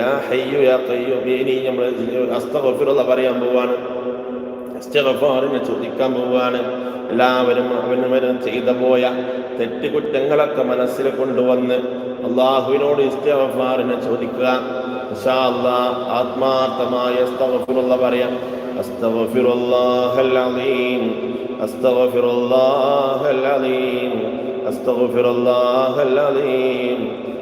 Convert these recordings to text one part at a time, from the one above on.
യാ ഹയ്യു യാ ഖയ്യൂം ഇനി നമ്മൾ അസ്തഗ്ഫിറുള്ള പറയാൻ പോവാണ്. ഇസ്തിഗ്ഫാറിനെ ചോദിക്കാൻ പോവാണ്. എല്ലാവരും അവനവരും ചെയ്ത പോയ തെറ്റുകുറ്റങ്ങളൊക്കെ മനസ്സിൽ കൊണ്ടുവന്ന് അള്ളാഹുവിനോട് ഇസ്തിഗ്ഫാറിനെ ചോദിക്കുക. ആത്മാർത്ഥമായ അസ്തഗ്ഫിറുള്ള പറയാം. അസ്തഗ്ഫിറുല്ലാഹൽ അലീം അസ്തഗ്ഫിറുല്ലാഹൽ അലീം അസ്തഗ്ഫിറുല്ലാഹൽ അലീം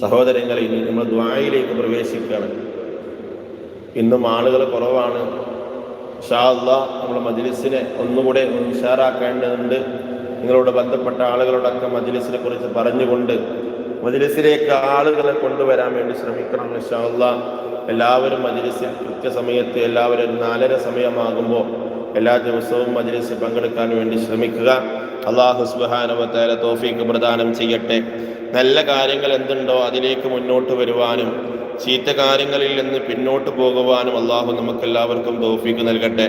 സഹോദരങ്ങളെ ഇനി നമ്മൾ ദ്വായിലേക്ക് പ്രവേശിക്കുകയാണ്. ഇന്നും ആളുകൾ കുറവാണ്. ഷാല്ല നമ്മുടെ മജ്ലിസിനെ ഒന്നുകൂടെ ഉഷാറാക്കേണ്ടതുണ്ട്. നിങ്ങളോട് ബന്ധപ്പെട്ട ആളുകളോടൊക്കെ മജ്ലിസിനെ കുറിച്ച് പറഞ്ഞുകൊണ്ട് മജ്ലിസിലേക്ക് ആളുകളെ കൊണ്ടുവരാൻ വേണ്ടി ശ്രമിക്കണം ഷാല്ല എല്ലാവരും മജ്ലിസിൽ കൃത്യസമയത്ത് എല്ലാവരും നാലര സമയമാകുമ്പോൾ എല്ലാ ദിവസവും മജ്ലിസ് പങ്കെടുക്കാൻ വേണ്ടി ശ്രമിക്കുക. അള്ളാഹു സുബാനുവത്തേല തോഫീക്ക് പ്രദാനം ചെയ്യട്ടെ. നല്ല കാര്യങ്ങൾ എന്തുണ്ടോ അതിലേക്ക് മുന്നോട്ട് വരുവാനും ചീത്ത കാര്യങ്ങളിൽ നിന്ന് പിന്നോട്ട് പോകുവാനും അള്ളാഹു നമുക്കെല്ലാവർക്കും തോഫീക്ക് നൽകട്ടെ.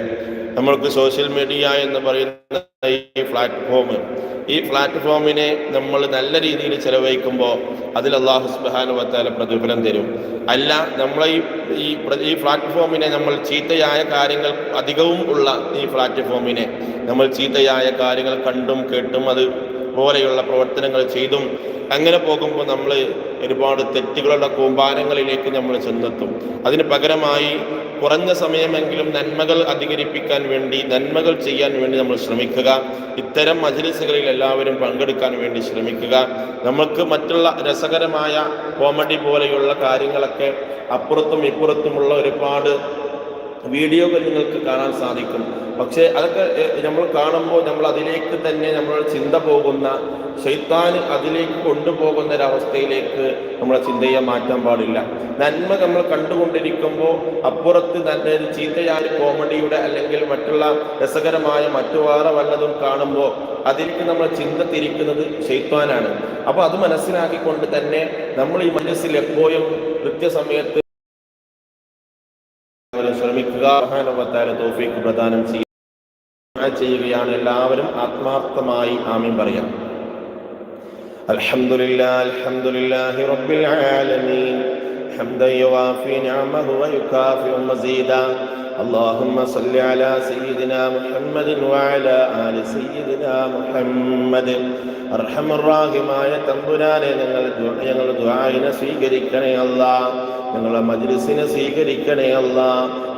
നമ്മൾക്ക് സോഷ്യൽ മീഡിയ എന്ന് പറയുന്ന ഈ പ്ലാറ്റ്ഫോം ഈ പ്ലാറ്റ്ഫോമിനെ നമ്മൾ നല്ല രീതിയിൽ ചെലവഴിക്കുമ്പോൾ അതിൽ അള്ളാഹു സുബാനുവത്താല പ്രതിഫലം തരും. അല്ല നമ്മളെ ഈ ഈ ഈ പ്ലാറ്റ്ഫോമിനെ നമ്മൾ ചീത്തയായ കാര്യങ്ങൾ അധികവും ഉള്ള ഈ പ്ലാറ്റ്ഫോമിനെ നമ്മൾ ചീത്തയായ കാര്യങ്ങൾ കണ്ടും കേട്ടും അത് പോലെയുള്ള പ്രവർത്തനങ്ങൾ ചെയ്തും അങ്ങനെ പോകുമ്പോൾ നമ്മൾ ഒരുപാട് തെറ്റുകളുടെ കൂമ്പാരങ്ങളിലേക്ക് നമ്മൾ ചെന്നെത്തും. അതിന് പകരമായി കുറഞ്ഞ സമയമെങ്കിലും നന്മകൾ അധികരിപ്പിക്കാൻ വേണ്ടി നന്മകൾ ചെയ്യാൻ വേണ്ടി നമ്മൾ ശ്രമിക്കുക. ഇത്തരം മജലിസുകളിൽ എല്ലാവരും പങ്കെടുക്കാൻ വേണ്ടി ശ്രമിക്കുക. നമുക്ക് മറ്റുള്ള രസകരമായ കോമഡി പോലെയുള്ള കാര്യങ്ങളൊക്കെ അപ്പുറത്തും ഇപ്പുറത്തുമുള്ള ഒരുപാട് വീഡിയോകൾ നിങ്ങൾക്ക് കാണാൻ സാധിക്കും. പക്ഷേ അതൊക്കെ നമ്മൾ കാണുമ്പോൾ നമ്മൾ അതിലേക്ക് തന്നെ നമ്മളുടെ ചിന്ത പോകുന്ന ശൈത്താൻ അതിലേക്ക് കൊണ്ടുപോകുന്ന ഒരവസ്ഥയിലേക്ക് നമ്മളെ ചിന്തയെ മാറ്റാൻ പാടില്ല. നന്മ നമ്മൾ കണ്ടുകൊണ്ടിരിക്കുമ്പോൾ അപ്പുറത്ത് തന്നെ ചീത്തയായ കോമഡിയുടെ അല്ലെങ്കിൽ മറ്റുള്ള രസകരമായ മറ്റു വേറെ വല്ലതും കാണുമ്പോൾ അതിലേക്ക് നമ്മൾ ചിന്ത തിരിക്കുന്നത് ശൈത്താനാണ്. അപ്പോൾ അത് മനസ്സിലാക്കിക്കൊണ്ട് തന്നെ നമ്മൾ ഈ മനസ്സിൽ എപ്പോഴും കൃത്യസമയത്ത് ശ്രമിക്കുക മഹാനവത്താര തോഫീക്ക് പ്രദാനം ചെയ്യുക ചെയ്യുകയാണ് എല്ലാവരും ആത്മാർത്ഥമായി ആമീൻ പറയാം അൽഹംദുലില്ലാ അൽഹംദുലില്ലാഹി റബ്ബിൽ ആലമീൻ حمدا يوافي نعمه ويكافئ مزيدا اللهم صل على سيدنا محمد وعلى آل سيدنا محمد അർഹം റാഹിമായ തമ്പുരാനെ ഞങ്ങൾ ദുആ- ഞങ്ങളുടെ ദുആഇനെ സ്വീകരിക്കണേ അല്ലാ ഞങ്ങളെ മജ്ലിസിനെ സ്വീകരിക്കണേ അല്ലാ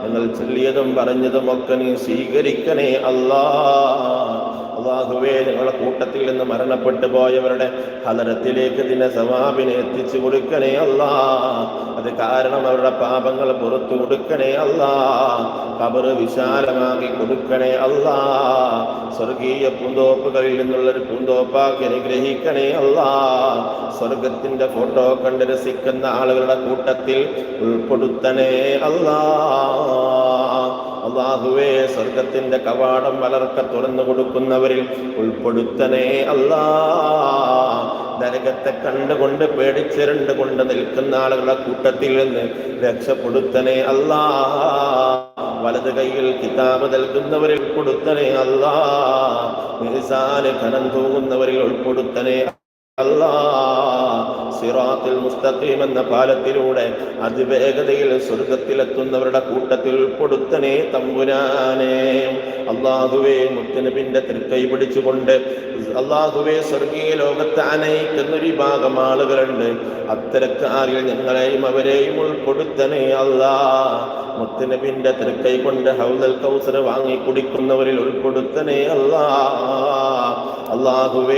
ഞങ്ങൾ ചൊല്ലിയതും പറഞ്ഞതും ഒക്കെ നീ സ്വീകരിക്കണേ അല്ലാ അള്ളാഹുവേ ഞങ്ങളുടെ കൂട്ടത്തിൽ നിന്ന് മരണപ്പെട്ടു പോയവരുടെ ഹലരത്തിലേക്ക് ഇതിനെ സവാബിനെ എത്തിച്ചു കൊടുക്കണേ അല്ലാ. അത് കാരണം അവരുടെ പാപങ്ങൾ പുറത്തു കൊടുക്കണേ അല്ലാ. കബറ് വിശാലമാക്കി കൊടുക്കണേ അല്ലാ. സ്വർഗീയ പൂന്തോപ്പുകളിൽ നിന്നുള്ളൊരു പൂന്തോപ്പാക്കി അനുഗ്രഹിക്കണേ അല്ലാ. സ്വർഗത്തിന്റെ ഫോട്ടോ കണ്ട് രസിക്കുന്ന ആളുകളുടെ കൂട്ടത്തിൽ ഉൾപ്പെടുത്തണേ അല്ലാ. അള്ളാഹുവേ സ്വർഗത്തിന്റെ കവാടം വളർക്ക തുറന്നു കൊടുക്കുന്നവരിൽ ഉൾപ്പെടുത്തനേ അല്ലാ. നരകത്തെ കണ്ടുകൊണ്ട് പേടിച്ചിരണ്ട് കൊണ്ട് നിൽക്കുന്ന ആളുകളുടെ കൂട്ടത്തിൽ നിന്ന് രക്ഷപ്പെടുത്തണേ അല്ലാ. വലത് കൈയിൽ കിതാബ് നൽകുന്നവരിൽ ഉൾപ്പെടുത്തണേ അല്ലാ. നിസാന് ഖനം തൂങ്ങുന്നവരിൽ ഉൾപ്പെടുത്തണേ അല്ലാ. സിറാത്തിൽ മുസ്തഖീം എന്ന പാലത്തിലൂടെ അതിവേഗതയിൽ സ്വർഗത്തിലെത്തുന്നവരുടെ കൂട്ടത്തിൽ ഉൾപ്പെടുത്തണേ തമ്പുരാനെ. അള്ളാഹുവേ മുത്തനബിന്റെ തൃക്കൈ പിടിച്ചുകൊണ്ട് അള്ളാഹുവെ സ്വർഗീയ ലോകത്തെ അനയിക്കുന്നൊരു ഭാഗം ആളുകളുണ്ട്. അത്തരക്കാരിൽ ഞങ്ങളെയും അവരെയും ഉൾപ്പെടുത്തണേ അല്ലാ മുത്തനബിന്റെ തൃക്കൈ കൊണ്ട് ഹൗദൽ കൗസർ വാങ്ങി കുടിക്കുന്നവരിൽ ഉൾപ്പെടുത്തണേ അല്ലാ അള്ളാഹുവേ